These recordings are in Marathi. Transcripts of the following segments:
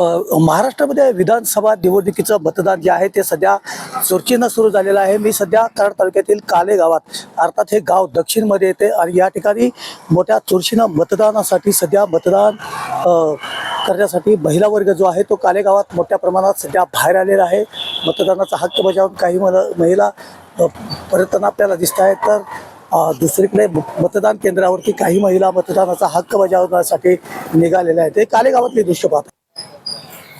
महाराष्ट्रामध्ये विधानसभा निवडणुकीचं मतदान जे आहे ते सध्या चुरचीनं सुरू झालेलं आहे. मी सध्या कराड तालुक्यातील काले गावात अर्थात हे गाव दक्षिणमध्ये येते आणि या ठिकाणी मोठ्या चुरशीनं मतदानासाठी सध्या मतदान करण्यासाठी महिला वर्ग जो आहे तो काले गावात मोठ्या प्रमाणात सध्या बाहेर आलेला आहे. मतदानाचा हक्क बजावून काही मल- महिला अ, परतताना आपल्याला दिसत आहेत तर दुसरीकडे मतदान केंद्रावरती काही महिला मतदानाचा हक्क बजावण्यासाठी निघालेल्या आहेत. हे काले गावातले दृश्य पाहतात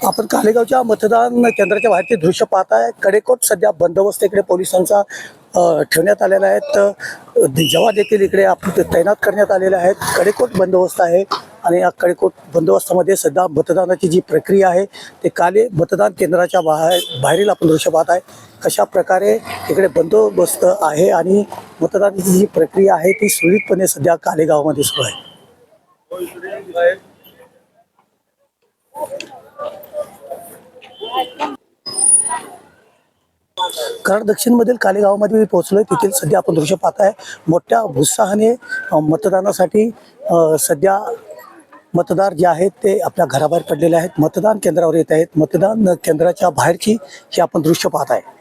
आपण कालेगावच्या मतदान केंद्राच्या बाहेरचे दृश्य पाहताय. कडेकोट सध्या बंदोबस्त इकडे पोलिसांचा ठेवण्यात आलेला आहे. तर देखील इकडे आपण तैनात करण्यात आलेले आहेत. कडेकोट बंदोबस्त आहे आणि या कडेकोट बंदोबस्तामध्ये सध्या मतदानाची जी प्रक्रिया आहे ते काले मतदान केंद्राच्या बाहेर बाहेरील आपण दृश्य पाहत आहे कशा प्रकारे इकडे बंदोबस्त आहे आणि मतदानाची जी प्रक्रिया आहे ती सुरळीतपणे सध्या कालेगावमध्ये सुरू आहे. कराड दक्षिणमधील कालेगावामध्ये मी पोहोचलोय तेथील सध्या आपण दृश्य पाहताय. मोठ्या उत्साहाने मतदानासाठी सध्या मतदार जे आहेत ते आपल्या घराबाहेर पडलेले आहेत. मतदान केंद्रावर येत आहेत. मतदान केंद्राच्या बाहेरची हे आपण दृश्य पाहत आहे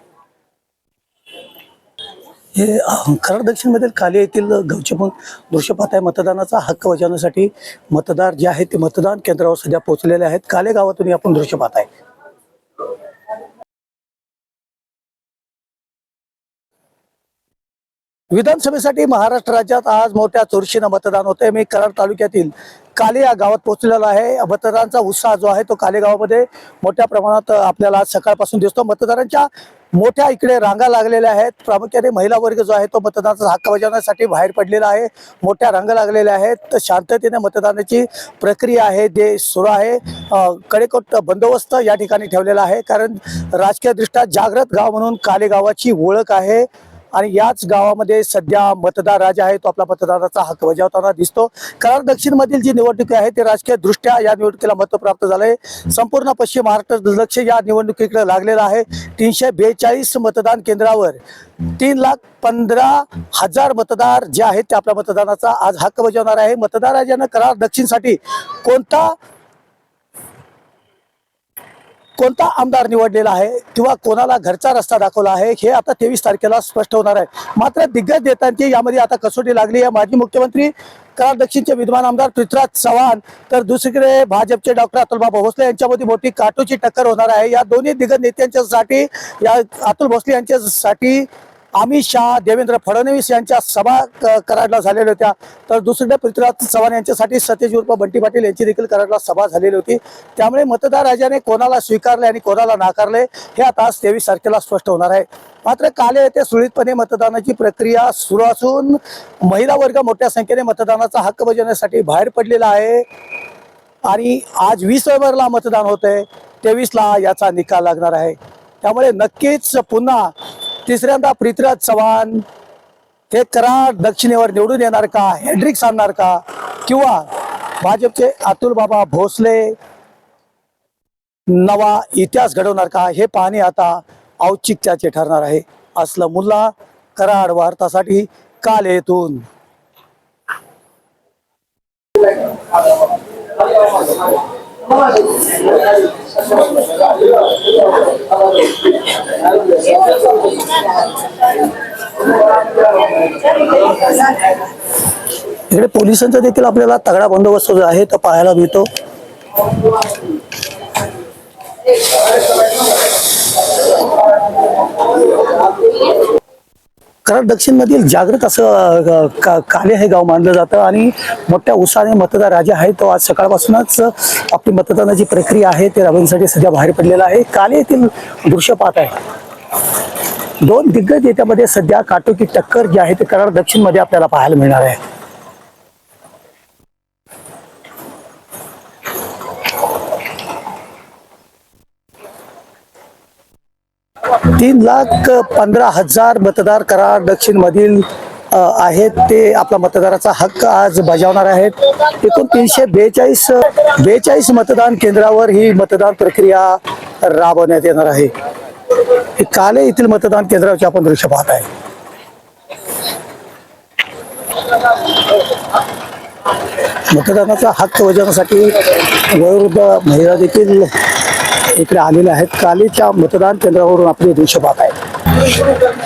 हे कराड दक्षिणमधील काले येथील गावचे पण दृश्य पाहत आहे मतदानाचा हक्क बजावण्यासाठी मतदार जे आहेत ते मतदान केंद्रावर सध्या पोहोचलेले आहेत. काले गावातून आपण दृश्य पाहत आहे विधानसभेसाठी महाराष्ट्र राज्यात आज मोठ्या चुरशीनं मतदान होते मी कराड तालुक्यातील काले या गावात पोहोचलेला आहे. मतदारांचा उत्साह जो आहे तो काले गावामध्ये मोठ्या प्रमाणात आपल्याला आज सकाळपासून दिसतो. मतदारांच्या मोठ्या इकडे रांगा लागलेल्या आहेत. प्रामुख्याने महिला वर्ग जो आहे तो मतदानाचा हक्क बजावण्यासाठी बाहेर पडलेला आहे. मोठ्या रांगा लागलेल्या आहेत. तर शांततेने मतदानाची प्रक्रिया आहे जे सुरू आहे. कडेकोट बंदोबस्त या ठिकाणी ठेवलेला आहे. कारण राजकीयदृष्ट्या जागृत गाव म्हणून काले गावाची ओळख आहे. आणि याच गावामध्ये सध्या मतदार राजा आहे तो आपला मतदानाचा हक्क बजावताना दिसतो. करार दक्षिण मधील जी निवडणुकी आहे ते राजकीय दृष्ट्या या निवडणुकीला महत्त्व प्राप्त झालंय. संपूर्ण पश्चिम महाराष्ट्र लक्ष या निवडणुकीकडे लागलेलं आहे. तीनशे बेचाळीस मतदान केंद्रावर तीन लाख पंधरा हजार मतदार जे आहेत ते आपल्या मतदानाचा आज हक्क बजावणार आहे. मतदार राजानं करार दक्षिणसाठी कोणता कोणता आमदार निवडलेला आहे किंवा कोणाला घरचा रस्ता दाखवला आहे हे आता तेवीस तारखेला स्पष्ट होणार आहे. मात्र दिग्गज नेत्यांची यामध्ये आता कसोटी लागली आहे. माजी मुख्यमंत्री कराड दक्षिणचे विद्वान आमदार पृथ्वीराज चव्हाण तर दुसरीकडे भाजपचे डॉक्टर अतुलबाबा भोसले यांच्यामध्ये मोठी काटोची टक्कर होणार आहे. या दोन्ही दिग्गज नेत्यांच्यासाठी या अतुल भोसले यांच्यासाठी अमित शहा देवेंद्र फडणवीस यांच्या सभा क- कराडला झालेल्या होत्या. तर दुसरीकडे पृथ्वीराज चव्हाण यांच्यासाठी सतीश उर्फ बंटी पाटील यांची देखील कराडला सभा झालेली होती. त्यामुळे मतदार राजाने कोणाला स्वीकारले आणि कोणाला नाकारले हे आता आज तेवीस तारखेला स्पष्ट होणार आहे. मात्र काले येथे सुरळीतपणे मतदानाची प्रक्रिया सुरू असून महिला वर्ग मोठ्या संख्येने मतदानाचा हक्क बजावण्यासाठी बाहेर पडलेला आहे. आणि आज वीस नोव्हेंबरला मतदान होत आहे तेवीसला याचा निकाल लागणार आहे. त्यामुळे नक्कीच पुन्हा तिसऱ्यांदा पृथ्वीराज चव्हाण. हे कराड दक्षिणेवर निवडून येणार का? हेड्रिक्स आणणार का? किंवा भाजपचे अतुल बाबा भोसले नवा इतिहास घडवणार का? हे पाहणे आता औचित्याचे ठरणार आहे. असलं मुल्ला कराड वार्तासाठी काल येथून. इकडे पोलिसांचा देखील आपल्याला तगडा बंदोबस्त जो आहे तो पाहायला मिळतो. कारण दक्षिणमधील जागृत असं का- काले हे गाव मानलं जातं आणि मोठ्या उत्साहाने मतदार राजा आहे तो आज सकाळपासूनच आपली मतदानाची प्रक्रिया आहे ते राबवण्यासाठी सध्या बाहेर पडलेला आहे. काले येथील दृश्य पाहत आहे. दोन दिग्गज नेत्यामध्ये सध्या काटोकी टक्कर जी आहे ते कराड दक्षिणमध्ये आपल्याला पाहायला मिळणार आहे. तीन लाख पंधरा हजार मतदार करार दक्षिण मधील आहेत. ते आपला मतदाराचा हक्क आज बजावणार आहेत. एकूण तीनशे बेचाळीस बेचाळीस मतदान केंद्रावर ही मतदान प्रक्रिया राबवण्यात येणार आहे. हे काले येथील मतदान केंद्रावरचे आपण दृश्य पाहत आहे. मतदानाचा हक्क बजावण्यासाठी वयोवृद्ध महिला देखील इकडे आलेले आहेत. कालीच्या मतदान केंद्रावरून आपले दृश्य पाहत आहेत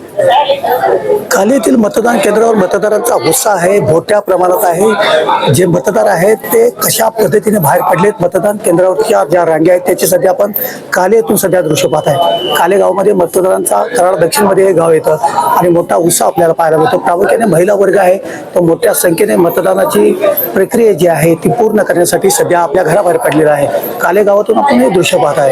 काली येथील मतदान केंद्रावर मतदारांचा उत्साह आहे मोठ्या प्रमाणात आहे. जे मतदार आहेत ते कशा पद्धतीने बाहेर पडलेत मतदान केंद्रावरच्या ज्या रांगे आहेत त्याची सध्या आपण काले येथून सध्या दृश्य पाहत आहे. काले गावामध्ये मतदारांचा कराड दक्षिणमध्ये हे गाव येतं आणि मोठा उत्साह आपल्याला पाहायला मिळतो. प्रामुख्याने महिला वर्ग आहे तो मोठ्या संख्येने मतदानाची प्रक्रिया जी आहे ती पूर्ण करण्यासाठी सध्या आपल्या घराबाहेर पडलेला आहे. काले गावातून आपण हे दृश्य पाहत आहे.